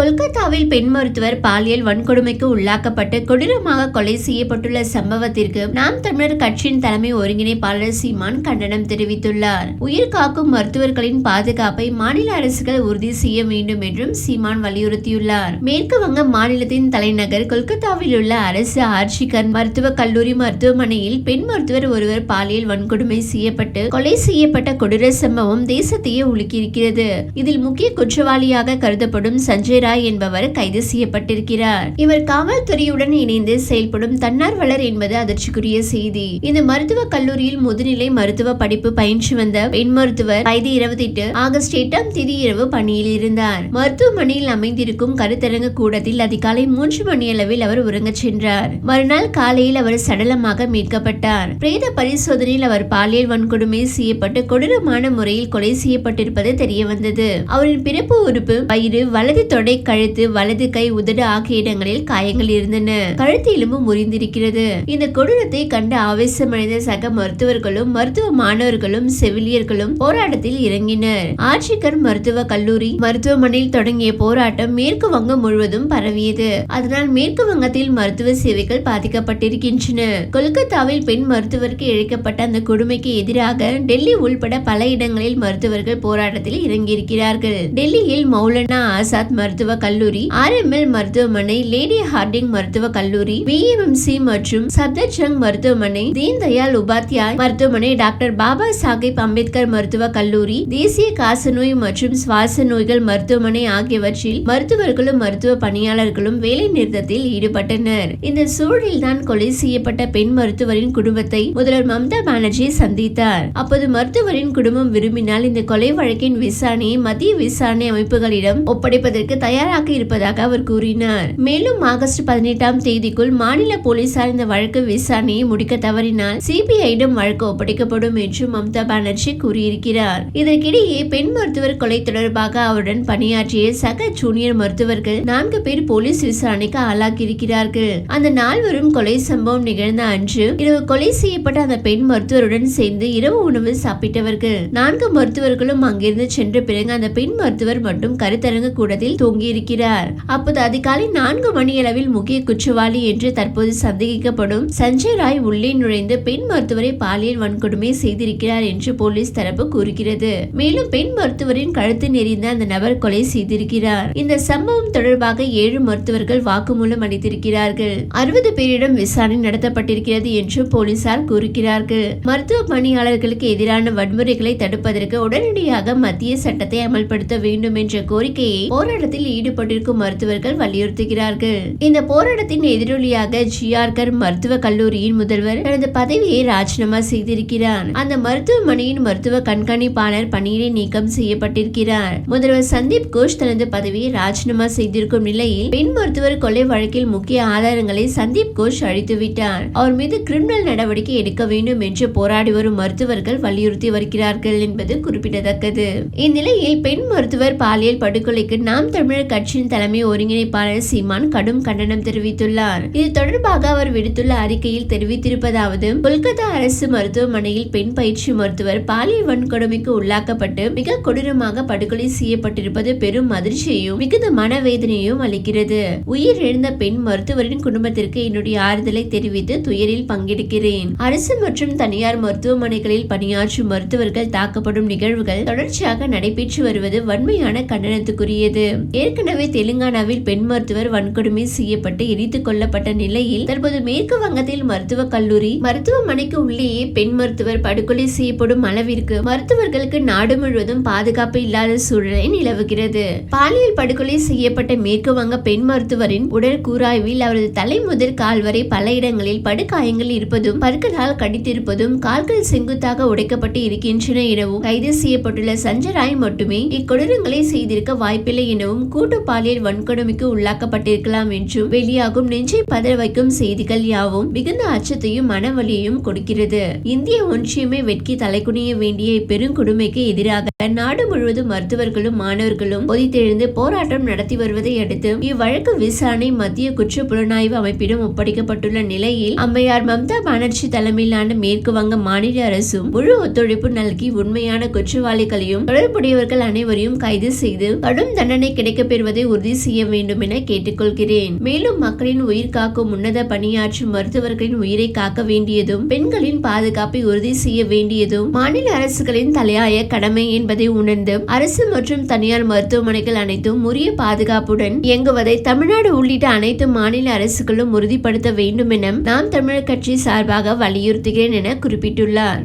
கொல்கத்தாவில் பெண் மருத்துவர் பாலியல் வன்கொடுமைக்கு உள்ளாக்கப்பட்டு கொடூரமாக கொலை செய்யப்பட்டுள்ள சம்பவத்திற்கு நாம் தமிழர் கட்சியின் தலைமை ஒருங்கிணைப்பாளர் சீமான் கண்டனம் தெரிவித்துள்ளார். உயிர் காக்கும் மருத்துவர்களின் பாதுகாப்பை மாநில அரசுகள் உறுதி செய்ய வேண்டும் என்றும் சீமான் வலியுறுத்தியுள்ளார். மேற்கு வங்க மாநிலத்தின் தலைநகர் கொல்கத்தாவில் உள்ள அரசு ஆர்ச்சிகர் மருத்துவக் கல்லூரி மருத்துவமனையில் பெண் மருத்துவர் ஒருவர் பாலியல் வன்கொடுமை செய்யப்பட்டு கொலை செய்யப்பட்ட கொடூர சம்பவம் தேசத்தையே உலுக்கியிருக்கிறது. இதில் முக்கிய குற்றவாளியாக கருதப்படும் சஞ்சய் ராய் என்பவர் கைது செய்யப்பட்டிருக்கிறார். இவர் காவல்துறையுடன் இணைந்து செயல்படும் தன்னார்வலர் என்பது அதிர்ச்சிக்குரிய செய்தி. இந்த மருத்துவக் கல்லூரியில் முதுநிலை மருத்துவ படிப்பு பயின்று வந்த பெண் மருத்துவர் வயது இருபத்தி எட்டு ஆகஸ்ட் எட்டாம் தேதி இரவு பணியில் இருந்தார். மருத்துவமனையில் அமைந்திருக்கும் கருத்தரங்க கூடத்தில் அதிகாலை மூன்று மணி அளவில் அவர் உறங்கச் சென்றார். மறுநாள் காலையில் அவர் சடலமாக மீட்கப்பட்டார். பிரேத பரிசோதனையில் அவர் பாலியல் வன்கொடுமை செய்யப்பட்டு கொடூரமான முறையில் கொலை செய்யப்பட்டிருப்பது தெரிய வந்தது அவரின் பிறப்பு உறுப்பு வயிறு வலது தொடை கழுத்து வலது கை உதடு ஆகிய இடங்களில் காயங்கள் இருந்தன. கழுத்து எலும்பு முறிந்திருக்கிறது. இந்த கொடூரத்தை கண்டு ஆவேசமடைந்த சக மருத்துவர்களும் மருத்துவ மாணவர்களும் செவிலியர்களும் போராட்டத்தில் இறங்கினர். ஆட்சிக்கர் மருத்துவ கல்லூரி மருத்துவமனையில் தொடங்கிய போராட்டம் மேற்கு வங்கம் முழுவதும் பரவியது. அதனால் மேற்கு வங்கத்தில் மருத்துவ சேவைகள் பாதிக்கப்பட்டிருக்கின்றன. கொல்கத்தாவில் பெண் மருத்துவருக்கு இழைக்கப்பட்ட அந்த கொடுமைக்கு எதிராக டெல்லி உள்பட பல இடங்களில் மருத்துவர்கள் போராட்டத்தில் இறங்கியிருக்கிறார்கள். டெல்லியில் மௌலானா ஆசாத் மருத்துவ கல்லூரி ஆர்எம்எல் மருத்துவமனை லேடி ஹார்டிங் மருத்துவ கல்லூரி பிஎம்எம்சி மற்றும் சப்தர்ஜங் மருத்துவமனை தீன் தயாள் உபாத்யாய் மருத்துவமனை டாக்டர் பாபா சாஹிப் அம்பேத்கர் மருத்துவ கல்லூரி தேசிய காசநோய் மற்றும் சுவாச நோய்கள் மருத்துவமனை ஆகியவற்றில் மருத்துவர்களும் மருத்துவ பணியாளர்களும் வேலை நிறுத்தத்தில் ஈடுபட்டனர். இந்த சூழலில் தான் கொலை செய்யப்பட்ட பெண் மருத்துவரின் குடும்பத்தை முதல்வர் மம்தா பானர்ஜி சந்தித்தார். அப்போது மருத்துவரின் குடும்பம் விரும்பினால் இந்த கொலை வழக்கின் விசாரணையை மத்திய விசாரணை அமைப்புகளிடம் ஒப்படைப்பதற்கு தயாராக இருப்பதாக அவர் கூறினார். மேலும் ஆகஸ்ட் பதினெட்டாம் தேதிக்குள் மாநில போலீசார் இந்த வழக்கு விசாரணையை முடிக்க தவறினால் சிபிஐயிடம் வழக்கு ஒப்படைக்கப்படும் என்று மம்தா பானர்ஜி கூறியிருக்கிறார். இதற்கிடையே பெண் மருத்துவர் கொலை தொடர்பாக அவருடன் பணியாற்றிய சக ஜூனியர் மருத்துவர்கள் நான்கு பேர் போலீஸ் விசாரணைக்கு ஆளாகியிருக்கிறார்கள். அந்த நால்வரும் கொலை சம்பவம் நிகழ்ந்த அன்று இரவு கொலை செய்யப்பட்ட அந்த பெண் மருத்துவருடன் சேர்ந்து இரவு உணவு சாப்பிட்டவர்கள். நான்கு மருத்துவர்களும் அங்கிருந்து சென்ற பிறகு அந்த பெண் மருத்துவர் மட்டும் கருத்தரங்கு கூடத்தில் தூங்கியிருக்கிறார். அப்போது அதிகாலை நான்கு மணியளவில் முக்கிய குற்றவாளி என்று தற்போது சந்தேகிக்கப்படும் சஞ்சய் ராய் உள்ளே நுழைந்து பெண் மருத்துவரை பாலியல் வன்கொடுமை செய்திருக்கிறார் என்று போலீஸ் தரப்பு கூறுகிறது. மேலும் பெண் மருத்துவரின் கழுத்து நெறிந்த அந்த நபர் கொலை செய்திருக்கிறார். இந்த சம்பவம் தொடர்பாக ஏழு மருத்துவர்கள் வாக்குமூலம் அளித்திருக்கிறார்கள். அறுபது பேரிடம் விசாரணை நடத்தப்பட்டிருக்கிறது என்று போலீசார் கூறுகிறார்கள். மருத்துவ பணியாளர்களுக்கு எதிரான வன்முறைகளை தடுப்பதற்கு உடனடியாக மத்திய சட்டத்தை அமல்படுத்த வேண்டும் என்ற கோரிக்கையை போராட்டத்தில் ஈடுபட்டிருக்கும் மருத்துவர்கள் வலியுறுத்துகிறார்கள். இந்த போராட்டத்தின் எதிரொலியாக ஜிஆர்கர் மருத்துவ கல்லூரியின் முதல்வர் தனது பதவியை ராஜினாமா செய்திருக்கிறார். அந்த மருத்துவமனையின் மருத்துவ கண்காணிப்பாளர் பணியிடை நீக்கம் செய்யப்பட்டிருக்கிறார். முதல்வர் சந்தீப் கோஷ் தனது பதவியை ராஜினாமா செய்திருக்கும் நிலையில் பெண் மருத்துவர் கொலை வழக்கில் முக்கிய ஆதாரங்களை சந்தீப் கோஷ் அழித்துவிட்டார் அவர் மீது கிரிமினல் நடவடிக்கை எடுக்க வேண்டும் என்று போராடி வரும் மருத்துவர்கள் வலியுறுத்தி வருகிறார்கள் என்பது குறிப்பிடத்தக்கது. இந்நிலையில் பெண் மருத்துவர் பாலியல் படுகொலைக்கு நாம் தமிழர் கட்சியின் தலைமை ஒருங்கிணைப்பாளர் சீமான் கடும் கண்டனம் தெரிவித்துள்ளார். இது தொடர்பாக அவர் விடுத்துள்ள அறிக்கையில் தெரிவித்திருப்பதாவது கொல்கத்தா அரசு மருத்துவமனையில் பெண் பயிற்சி மருத்துவர் பாலியல் வன்கொடுமைக்கு உள்ளாக்கப்பட்டு மிக கொடூரமாக படுகொலை செய்யப்பட்டிருப்பது பெரும் அதிர்ச்சியையும் மிகுந்த மனவேதனையும் அளிக்கிறது. உயிர் இழந்த பெண் மருத்துவரின் குடும்பத்திற்கு என்னுடைய ஆறுதலை தெரிவித்து துயரில் பங்கெடுக்கிறேன். அரசு மற்றும் தனியார் மருத்துவமனைகளில் பணியாற்றும் மருத்துவர்கள் தாக்கப்படும் நிகழ்வுகள் தொடர்ச்சியாக நடைபெற்று வருவது வன்மையான கண்டனத்துக்குரியது. ஏற்கனவே தெலுங்கானாவில் பெண் மருத்துவர் வன்கொடுமை செய்யப்பட்டு எரித்துக் கொள்ளப்பட்ட நிலையில் தற்போது மேற்கு வங்கத்தில் மருத்துவக் கல்லூரி மருத்துவமனைக்கு உள்ளேயே பெண் மருத்துவர் படுகொலை செய்யப்படும் அளவிற்கு மருத்துவர்களுக்கு நாடு முழுவதும் பாதுகாப்பு இல்லாத சூழலை நிலவுகிறது. பாலியல் படுகொலை செய்யப்பட்ட மேற்கு வங்க பெண் மருத்துவரின் உடல் கூராய்வில் அவரது தலை முதல் கால் வரை பல இடங்களில் படுகாயங்கள் இருப்பதும் பற்களால் கடித்திருப்பதும் கால்கள் செங்குத்தாக உடைக்கப்பட்டு இருக்கின்றன எனவும் கைது செய்யப்பட்டுள்ள சஞ்சராய் மட்டுமே இக்கொடூரங்களை செய்திருக்க வாய்ப்பில்லை எனவும் கூட்டு பாலியல் வன்கொடுமைக்கு உள்ளாக்கப்பட்டிருக்கலாம் என்றும் வெளியாகும் நெஞ்சை பதற வைக்கும் செய்திகள் யாவும் மிகுந்த அச்சத்தையும் மனவலியையும் கொடுக்கிறது. இந்திய ஒன்றியமே வெட்கி தலைக்குனிய வேண்டிய பெருங்கொடுமைக்கு எதிராக நாடு முழுவதும் மருத்துவர்களும் மாணவர்களும் கொதித்தெழுந்து போராட்டம் நடத்தி வருவதை அடுத்து இவ்வழக்கு விசாரணை மத்திய குற்ற புலனாய்வு அமைப்பிடம் ஒப்படைக்கப்பட்டுள்ள நிலையில் அம்மையார் மம்தா பானர்ஜி தலைமையிலான மேற்கு வங்க மாநில அரசும் முழு ஒத்துழைப்பு நல்கி உண்மையான குற்றவாளிகளையும் தொடர்புடையவர்கள் அனைவரையும் கைது செய்து கடும் தண்டனை கிடைக்கப் பெறுவதை உறுதி செய்ய வேண்டும் என கேட்டுக்கொள்கிறேன். மேலும் மக்களின் உயிர் காக்கும் உன்னத பணியாற்றும் மருத்துவர்களின் உயிரை காக்க வேண்டியதும் பெண்களின் பாதுகாப்பை உறுதி செய்ய வேண்டியதும் மாநில அரசுகளின் தலையாய கடமை என்பதை உணர்ந்து அரசு மற்றும் தனியார் மருத்துவமனைகள் அனைத்தும் உரிய பாதுகாப்புடன் இயங்குவதை தமிழ்நாடு உள்ளிட்ட அனைத்து மாநில அரசுகளும் உறுதிப்படுத்த வேண்டும் என நாம் தமிழர் கட்சி சார்பாக வலியுறுத்துகிறேன் என குறிப்பிட்டுள்ளார்.